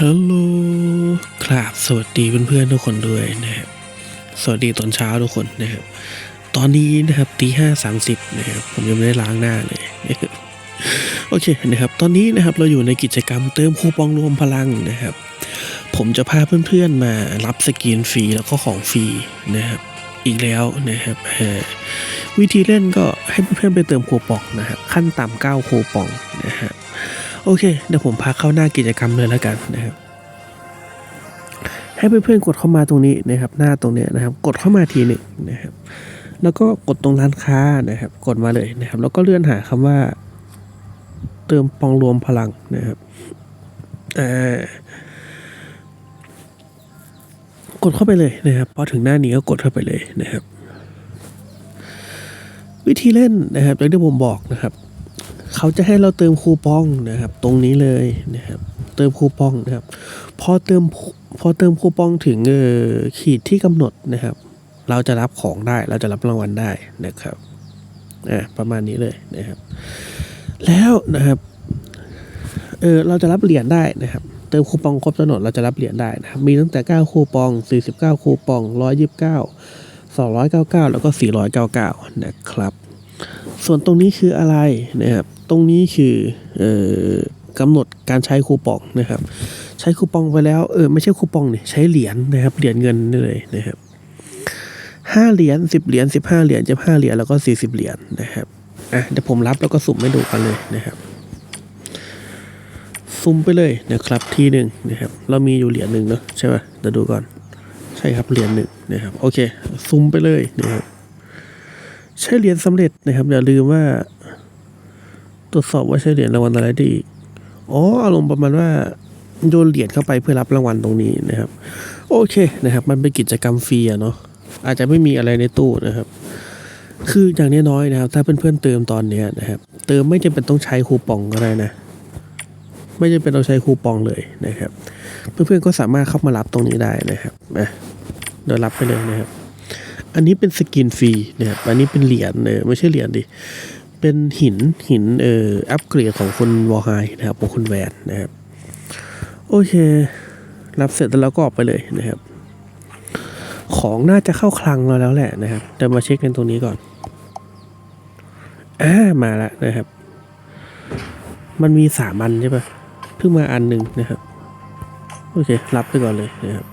ฮัลโหลครับสวัสดีเพื่อนๆทุกคนด้วยนะครับ สวัสดีตอนเช้าทุกคนนะครับ ตอนนี้นะครับตีห้าสามสิบนะครับ ผมยังไม่ได้ล้างหน้าเลย โอเคนะครับ ตอนนี้นะครับเราอยู่ในกิจกรรมเติมคูปองรวมพลังนะครับ ผมจะพาเพื่อนๆมารับสกินฟรีแล้วก็ของฟรีนะครับ อีกแล้วนะครับ วิธีเล่นก็ให้เพื่อนๆไปเติมคูปองนะครับ ขั้นต่ำเก้าคูปองนะฮะ โอเค เดี๋ยวผมพาเข้าหน้ากิจกรรมเลยแล้วกันนะครับให้เพื่อนๆกดเข้ามาตรงนี้นะครับ หน้าตรงเนี้ยนะครับ กดเข้ามาทีหนึ่งนะครับ แล้วก็กดตรงร้านค้านะครับ กดมาเลยนะครับ แล้วก็เลื่อนหาคำว่า เติมปองรวมพลังนะครับกดเข้าไปเลยนะครับพอถึงหน้านี้ก็กดเข้าไปเลยนะครับ วิธีเล่นนะครับอย่างที่ผมบอกนะครับ เขาจะให้เราเติมคูปองนะครับ ตรงนี้เลยนะครับ เติมคูปองนะครับ พอเติมพอเติมคูปองถึงเออขีดที่กำหนดนะครับ เราจะรับของได้เราจะรับรางวัลได้นะครับอ่าประมาณนี้เลยนะครับ แล้วนะครับเออเราจะรับเหรียญได้นะครับเติมคูปองครบกำหนดเราจะรับเหรียญได้นะครับมีตั้งแต่ 9 คูปอง 49 คูปอง 129 299 แล้วก็ 499 นะครับ ส่วนตรงนี้คืออะไรนะครับตรงนี้คืออ่อกำหนดการใช้คูปองนะครับ ใช้คูปองไปแล้วเออไม่ใช่คูปองเนี่ยใช้เหรียญนะครับเหรียญเงินเลยนะครับห้าเหรียญสิบเหรียญสิบห้าเหรียญจะห้าเหรียญแล้วก็สี่สิบเหรียญนะครับอะเดี๋ยวผมรับแล้วก็สุ่มให้ดูกันเลยนะครับสุ่มไปเลยนะครับทีหนึ่งนะครับ เรามีอยู่เหรียญหนึ่งเนาะใช่ป่ะเดี๋ยวดูก่อน ใช่ครับเหรียญหนึ่งนะครับโอเคสุ่มไปเลยนะครับ ใช้เหรียญสำเร็จนะครับ อย่าลืมว่า ตรวจสอบว่าใช้เหรียญรางวัลอะไรได้อีกอ๋ออารมณ์ประมาณว่าโยนเหรียญเข้าไปเพื่อรับรางวัลตรงนี้นะครับ โอเคนะครับ มันเป็นกิจกรรมฟรีอะเนาะอาจจะไม่มีอะไรในตู้นะครับ คืออย่างน้อยๆนะครับ ถ้าเพื่อนๆเติมตอนเนี้ยนะครับ เติมไม่จำเป็นต้องใช้คูปองก็ได้นะ ไม่จำเป็นต้องใช้คูปองเลยนะครับ เพื่อนๆก็สามารถเข้ามารับตรงนี้ได้นะครับนะเดี๋ยวรับไปเลยนะครับ อันนี้เป็นสกินฟรีนะครับอันนี้เป็นเหรียญเออไม่ใช่เหรียญดิ เป็นหินหินเอ่ออัปเกรดของคุณวอลไฮนะครับของคุณแวนนะครับ โอเค รับเสร็จแล้วก็ออกไปเลยนะครับ ของน่าจะเข้าคลังเราแล้วแหละนะครับเดี๋ยวมาเช็คกันตรงนี้ก่อนอ่ามาแล้วนะครับ มันมีสามอันใช่ปะเพิ่งมาอันหนึ่งนะครับ โอเค รับไปก่อนเลยนะครับ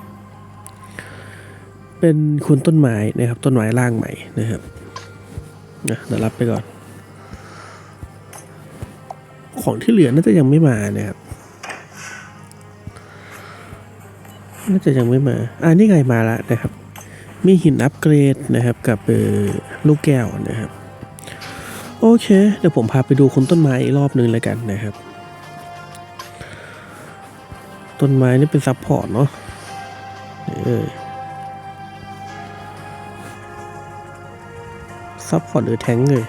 เป็นคุณต้นไม้นะครับ ต้นไม้ร่างใหม่นะครับนะเดี๋ยวรับไปก่อน ของที่เหลือน่าจะยังไม่มานะครับน่าจะยังไม่มาอ่านี่ไงมาแล้วนะครับ มีหินอัปเกรดนะครับกับเออลูกแก้วนะครับ โอเค เดี๋ยวผมพาไปดูคุณต้นไม้อีกรอบหนึ่งเลยกันนะครับ ต้นไม้นี่เป็นซับพอร์ตเนาะเออ ซับพอร์ตหรือแทงเลย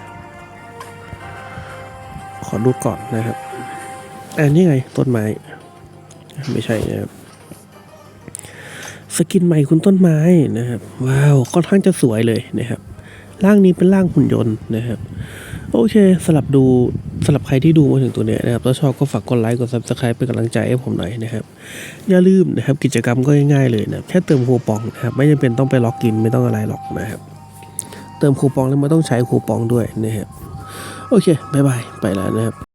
ขอดูก่อนนะครับอันนี้ไงต้นไม้ ไม่ใช่นะครับ สกินใหม่คุณต้นไม้นะครับ ว้าวค่อนข้างจะสวยเลยนะครับร่างนี้เป็นร่างหุ่นยนต์นะครับ โอเคสลับดูสำหรับใครที่ดูมาถึงตัวเนี้ยนะครับถ้าชอบก็ฝากกดไลค์กด subscribe เป็นกำลังใจให้ผมหน่อยนะครับ อย่าลืมนะครับกิจกรรมก็ง่ายๆเลยนะแค่เติมคูปองนะครับไม่จำเป็นต้องไปล็อกอินไม่ต้องอะไรหรอกนะครับ เติมคูปองแล้วมันต้องใช้คูปองด้วยนะครับโอเคบายบายไปแล้วนะครับ